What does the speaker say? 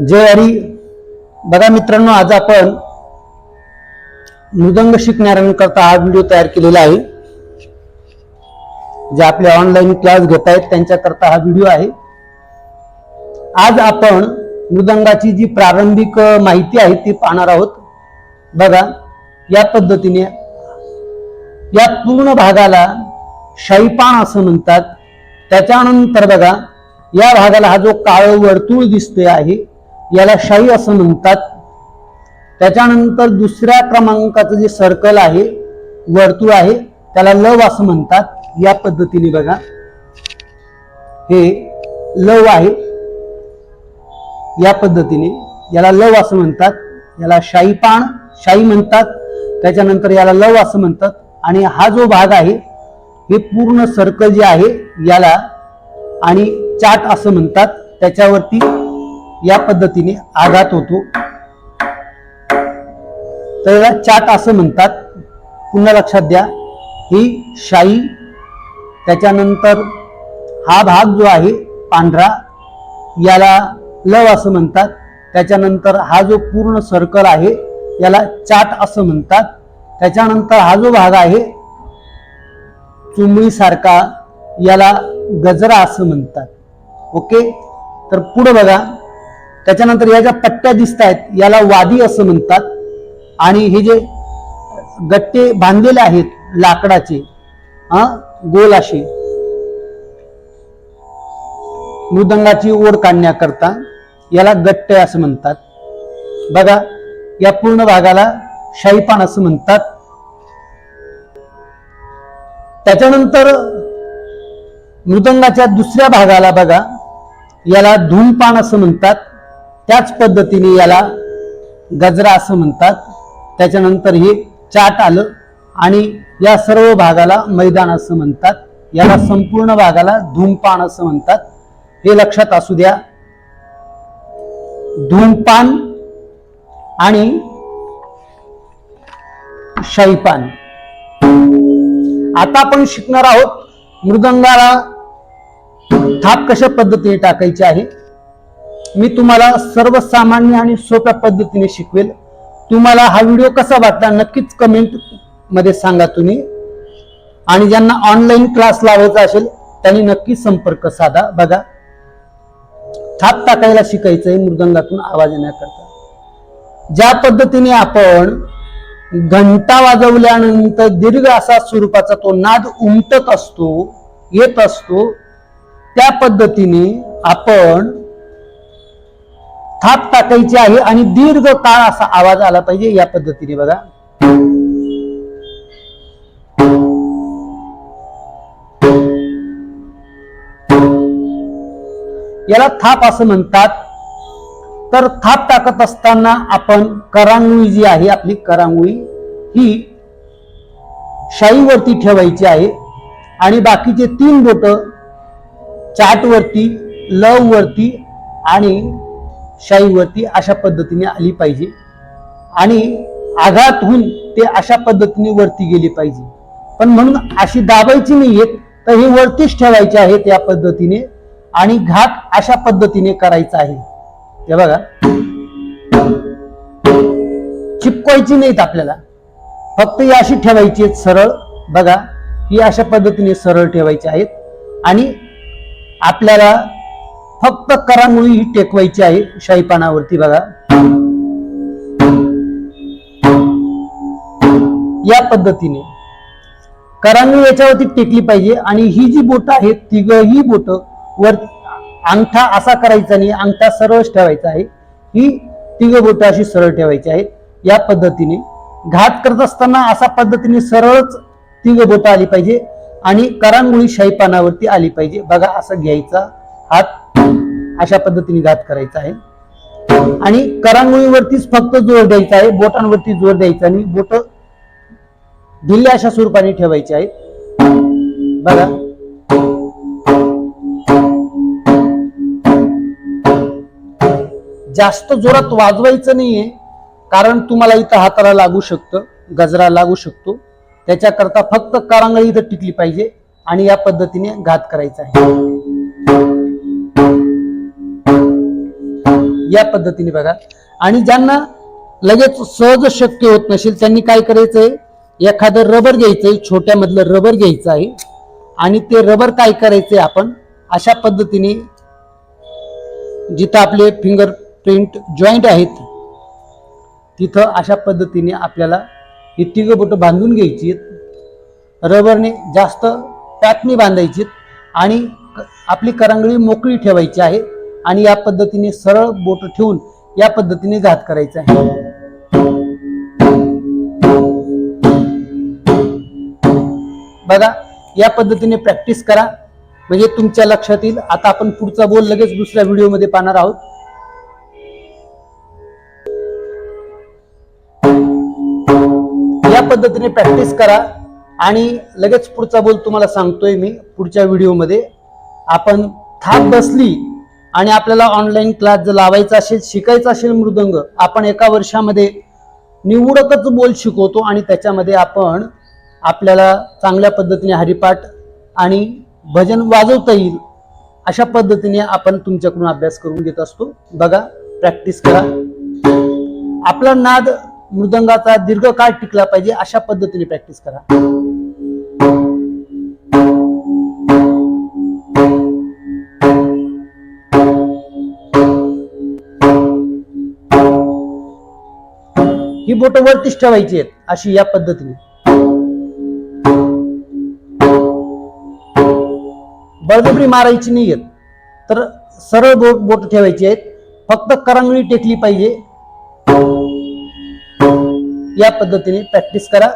जय हरी. बघा मित्रांनो आज आपण मृदंग शिकणाऱ्यांकरता हा व्हिडिओ तयार केलेला आहे. जे आपले ऑनलाईन क्लास घेत आहेत त्यांच्याकरता हा व्हिडिओ आहे. आज आपण मृदंगाची जी प्रारंभिक माहिती आहे ती पाहणार आहोत. बघा या पद्धतीने या पूर्ण भागाला शाईपान असं म्हणतात. त्याच्यानंतर बघा या भागाला हा जो काळ वर्तुळ दिसते आहे याला शाई असं म्हणतात. त्याच्यानंतर दुसऱ्या क्रमांकाचं जे सर्कल आहे वर्तुळ आहे त्याला लव असं म्हणतात. या पद्धतीने बघा. हे लव आहे. या पद्धतीने याला लव असं म्हणतात. याला शाईपान शाई म्हणतात. त्याच्यानंतर याला लव असं म्हणतात. आणि हा जो भाग आहे हे पूर्ण सर्कल जे आहे याला आणि चाट असं म्हणतात. त्याच्यावरती या पद्धतीने आघात होतो. तर याला चाट असं म्हणतात. पुन्हा लक्षात द्या. ही शाई त्याच्यानंतर हा भाग जो आहे पांढरा याला लव असं म्हणतात. त्याच्यानंतर हा जो पूर्ण सर्कल आहे याला चाट असं म्हणतात. त्याच्यानंतर हा जो भाग आहे चुंबळीसारखा याला गजरा असं म्हणतात. ओके? तर पुढे बघा. त्याच्यानंतर या ज्या पट्ट्या दिसत आहेत याला वादी असं म्हणतात. आणि हे जे गट्टे बांधलेले आहेत लाकडाचे हा गोल असे मृदंगाची ओढ काढण्याकरता याला गट्टे असं म्हणतात. बघा या पूर्ण भागाला शाईपान असं म्हणतात. त्याच्यानंतर मृदंगाच्या दुसऱ्या भागाला बघा याला धूमपान असं म्हणतात. त्याच पद्धतीने याला गजरा असं म्हणतात. त्याच्यानंतर हे चाट आलं आणि या सर्व भागाला मैदान असं म्हणतात. याला संपूर्ण भागाला धूमपान असं म्हणतात. हे लक्षात असू द्या. धूमपान आणि शाईपान आता आपण शिकणार आहोत मृदंगाला थाप कशा पद्धतीने टाकायची आहे? मी तुम्हाला सर्वसामान्य आणि सोप्या पद्धतीने शिकवेल. तुम्हाला हा व्हिडिओ कसा वाटला नक्कीच कमेंटमध्ये सांगा तुम्ही. आणि ज्यांना ऑनलाईन क्लास लावायचा असेल त्यांनी नक्की संपर्क साधा. बघा थाप टाकायला शिकायचं आहे मृदंगातून आवाज येण्याकरता. ज्या पद्धतीने आपण घंटा वाजवल्यानंतर दीर्घ असा स्वरूपाचा तो नाद उमटत असतो येत असतो त्या पद्धतीने आपण थाप टाकायची आहे आणि दीर्घ काळ असा आवाज आला पाहिजे या पद्धतीने बघा. याला थाप असं म्हणतात. तर थाप टाकत असताना आपण करांगुळी जी आहे आपली करांगुळी ही शाईवरती ठेवायची आहे आणि बाकीचे तीन बोट चाटवरती लव वरती आणि शाईवरती अशा पद्धतीने आली पाहिजे. आणि आघात होऊन ते अशा पद्धतीने वरती गेली पाहिजे. पण म्हणून अशी दाबायची नाहीयेत तर हे वरतीच ठेवायचे आहे त्या पद्धतीने आणि घात अशा पद्धतीने करायचा आहे. हे बघा. चिपकवायची नाहीत आपल्याला. फक्त ही अशी ठेवायची आहेत सरळ. बघा ही अशा पद्धतीने सरळ ठेवायची आहेत. आणि आपल्याला फक्त करांगोळी ही टेकवायची आहे शाईपानावरती बघा. या पद्धतीने करांगोळी याच्यावरती टेकली पाहिजे आणि ही जी बोट आहेत तिघही बोट वर अंगठा असा करायचा नाही अंगठा सरळच ठेवायचा आहे. ही तिघ बोट अशी सरळ ठेवायची आहे या पद्धतीने घात करत असताना असा पद्धतीने सरळच तिघ बोट आली पाहिजे आणि करांगोळी शाईपानावरती आली पाहिजे. बघा असं घ्यायचा हात. अशा पद्धतीने घात करायचा आहे. आणि करांगोळीवरतीच फक्त जोर द्यायचा आहे बोटांवरती जोर द्यायचा आणि बोट ढिल्ले अशा स्वरूपाने ठेवायचे आहेत. बघा. जास्त जोरात वाजवायचं नाहीये कारण तुम्हाला इथं हाताला लागू शकतं गजरा लागू शकतो. त्याच्याकरता फक्त करांगळी इथं टिकली पाहिजे आणि या पद्धतीने घात करायचा आहे. या पद्धतीने बघा. आणि ज्यांना लगेच सहज शक्य होत नसेल त्यांनी काय करायचंय? एखादं रबर घ्यायचंय छोट्यामधलं रबर घ्यायचं आहे आणि ते रबर काय करायचंय आपण? अशा पद्धतीने जिथं आपले फिंगर प्रिंट जॉईंट आहेत तिथं अशा पद्धतीने आपल्याला ही तिघं बोटं बांधून घ्यायची आहेत. रबरने जास्त पॅकनी बांधायची आणि आपली करंगळी मोकळी ठेवायची आहे. आणि या पद्धतीने सरळ बोट ठेवून या पद्धतीने घात करायचा आहे. बघा या पद्धतीने प्रॅक्टिस करा. म्हणजे तुमच्या लक्षात येईल आता आपण पुढचा बोल लगेच दुसऱ्या व्हिडिओमध्ये पाहणार आहोत. या पद्धतीने प्रॅक्टिस करा आणि लगेच पुढचा बोल तुम्हाला सांगतोय मी पुढच्या व्हिडिओमध्ये. आपण थाप बसली आणि आपल्याला ऑनलाईन क्लास जर लावायचा असेल शिकायचा असेल मृदंग आपण एका वर्षामध्ये निवडकच बोल शिकवतो आणि त्याच्यामध्ये आपण आपल्याला चांगल्या पद्धतीने हरिपाठ आणि भजन वाजवता येईल अशा पद्धतीने आपण तुमच्याकडून अभ्यास करून घेत असतो. बघा प्रॅक्टिस करा. आपला नाद मृदंगाचा दीर्घकाळ टिकला पाहिजे अशा पद्धतीने प्रॅक्टिस करा. ही बोट वरतीच ठेवायची आहेत अशी या पद्धतीने. बळजबरी मारायची नाही आहेत. तर सरळ बोट बोट ठेवायची आहेत. फक्त करंगळी टेकली पाहिजे. या पद्धतीने प्रॅक्टिस करा.